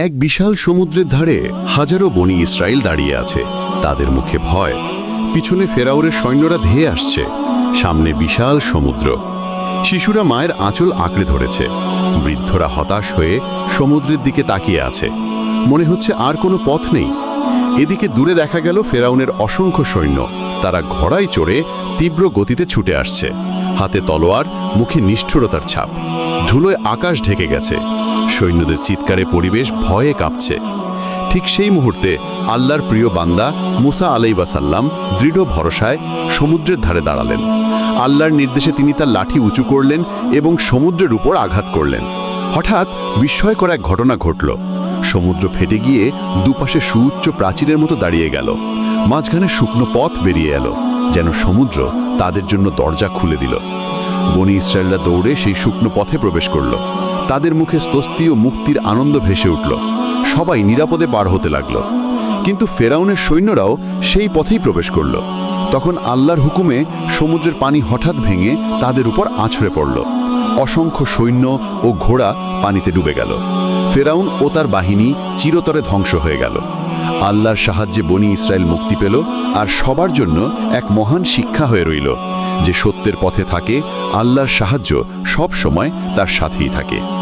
এক বিশাল সমুদ্রের ধারে হাজারো বনি ইসরায়েল দাঁড়িয়ে আছে। তাদের মুখে ভয়। পিছনে ফেরাউরের সৈন্যরা ধেয়ে আসছে। সামনে বিশাল সমুদ্র। শিশুরা মায়ের আঁচল আঁকড়ে ধরেছে। বৃদ্ধরা হতাশ হয়ে সমুদ্রের দিকে তাকিয়ে আছে। মনে হচ্ছে আর কোনো পথ নেই। এদিকে দূরে দেখা গেল ফেরাউনের অসংখ্য সৈন্য। তারা ঘোড়ায় চড়ে তীব্র গতিতে ছুটে আসছে। হাতে তলোয়ার, মুখে নিষ্ঠুরতার ছাপ। ধুলোয় আকাশ ঢেকে গেছে। সৈন্যদের চিৎকারে পরিবেশ ভয়ে কাঁপছে। ঠিক সেই মুহূর্তে আল্লাহর প্রিয় বান্দা মুসা আলাইবাসাল্লাম দৃঢ় ভরসায় সমুদ্রের ধারে দাঁড়ালেন। আল্লাহর নির্দেশে তিনি তার লাঠি উঁচু করলেন এবং সমুদ্রের উপর আঘাত করলেন। হঠাৎ বিস্ময়কর এক ঘটনা ঘটল। সমুদ্র ফেটে গিয়ে দুপাশে সুউচ্চ প্রাচীরের মতো দাঁড়িয়ে গেল। মাঝখানে শুকনো পথ বেরিয়ে এলো, যেন সমুদ্র তাদের জন্য দরজা খুলে দিল। বনি ইসরায়েলরা দৌড়ে সেই শুকনো পথে প্রবেশ করল। তাদের মুখে স্বস্তি ও মুক্তির আনন্দ ভেসে উঠল। সবাই নিরাপদে পার হতে লাগল। কিন্তু ফেরাউনের সৈন্যরাও সেই পথেই প্রবেশ করল। তখন আল্লাহর হুকুমে সমুদ্রের পানি হঠাৎ ভেঙে তাদের উপর আছড়ে পড়ল। অসংখ্য সৈন্য ও ঘোড়া পানিতে ডুবে গেল। ফেরাউন ও তার বাহিনী চিরতরে ধ্বংস হয়ে গেল। আল্লাহর সাহায্যে বনি ইসরায়েল মুক্তি পেল আর সবার জন্য এক মহান শিক্ষা হয়ে রইল। যে সত্যের পথে থাকে আল্লাহর সাহায্য সব সময় তার সাথেই থাকে।